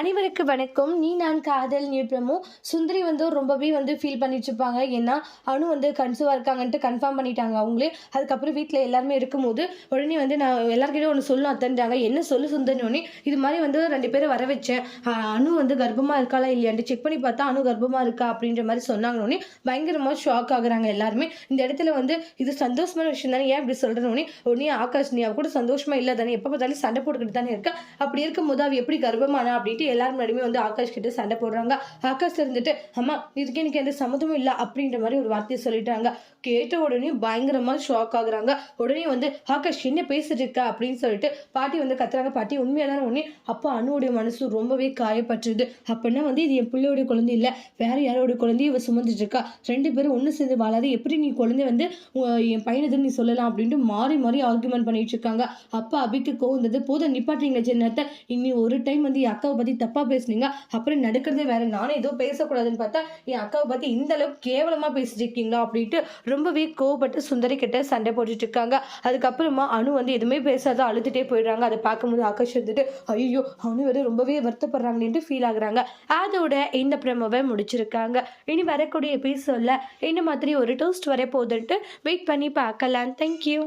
அனைவருக்கு வணக்கம். நீ நான் காதல் நியூப்ரமோ சுந்தரி வந்து ரொம்பவே வந்து ஃபீல் பண்ணிட்டுருப்பாங்க. ஏன்னா அனு வந்து கன்சூவாக இருக்காங்கன்ட்டு கன்ஃபார்ம் பண்ணிட்டாங்க அவங்களே. அதுக்கப்புறம் வீட்டில் எல்லாருமே இருக்கும்போது உடனே வந்து நான் எல்லாருக்கிட்டையும் ஒன்று சொல்லணும் அத்தன்றாங்க என்ன சொல்லு சுந்தரி உடனே இது மாதிரி வந்து ரெண்டு பேரும் வர வச்சேன். அனு வந்து கர்ப்பமாக இருக்காளா இல்லையான்ட்டு செக் பண்ணி பார்த்தா அனு கர்ப்பமாக இருக்கா அப்படின்ற மாதிரி சொன்னாங்க. பயங்கரமாக ஷாக் ஆகுறாங்க எல்லாருமே. இந்த இடத்துல வந்து இது சந்தோஷமான விஷயம் தானே? ஏன் இப்படி சொல்கிறேன் உடனே உடனே ஆகாஷ் நீ அவ கூட சந்தோஷமாக இல்லை தானே? எப்போ பார்த்தாலும் சண்டை போட்டுக்கிட்டு தானே இருக்கா? அப்படி இருக்கும்போது அவ எப்படி கர்ப்பமானா அப்படின்ட்டு எல்லாரும் முன்னாடியுமே வந்து ஆகாஷ் கிட்ட சண்டை போடுறாங்க. ஆகாஷ் இருந்துட்டு அம்மா இதுக்கு எனக்கு எந்த சம்மந்தமும் இல்லை அப்படின்ற மாதிரி ஒரு வார்த்தையை சொல்லிட்டாங்க. கேட்ட உடனே பயங்கரமாக ஷாக் ஆகுறாங்க. உடனே வந்து ஆகாஷ் என்ன பேசிட்டு இருக்கா? அப்படின்னு சொல்லிட்டு பாட்டி வந்து கத்துறாங்க. பாட்டி உண்மையான உடனே அப்போ அணுவுடைய மனசு ரொம்பவே காயப்பட்டுருது அப்படின்னா வந்து இது என் பிள்ளையோட குழந்தை இல்லை. வேற யாரோட குழந்தையும் இவ சுமந்துட்டு இருக்கா? ரெண்டு பேரும் ஒன்று சேர்ந்து வாழாது எப்படி நீ குழந்தை வந்து உ- என் பையனது நீ சொல்லலாம்? அப்படின்ட்டு மாறி மாறி ஆர்குமெண்ட் பண்ணிட்டு இருக்காங்க. அப்பா அபிக்கு கோவந்தது போதும் நிப்பாட்டுறீங்க சின்னத்தை இனி ஒரு டைம் வந்து என் அக்காவை பத்தி தப்பாக பேசுனீங்க. அப்புறம் நடக்கிறதே வேற. நானும் ஏதோ பேசக்கூடாதுன்னு பார்த்தா என் அக்காவை பார்த்து இந்த அளவுக்கு கேவலமாக பேசிட்டு இருக்கீங்களா அப்படின்ட்டு ரொம்பவே கோவப்பட்டு சுந்தரி கிட்ட சண்டை போட்டுட்டு இருக்காங்க. அதுக்கப்புறமா அனு வந்து எதுவுமே பேசாத அழுதுட்டே போயிடுறாங்க. அதை பார்க்கும்போது ஆகாஷ் வந்துட்டு ஐயோ அனு வேற ரொம்பவே வருத்தப்படுறாங்கன்ட்டு ஃபீல் ஆகுறாங்க. அதோட இந்த பிரமவை முடிச்சிருக்காங்க. இனி வரக்கூடிய எபிசோடில் இந்த மாதிரி ஒரு டோஸ்ட் வர போகுதுன்ட்டு வெயிட் பண்ணி பார்க்கலாம். தேங்க்யூ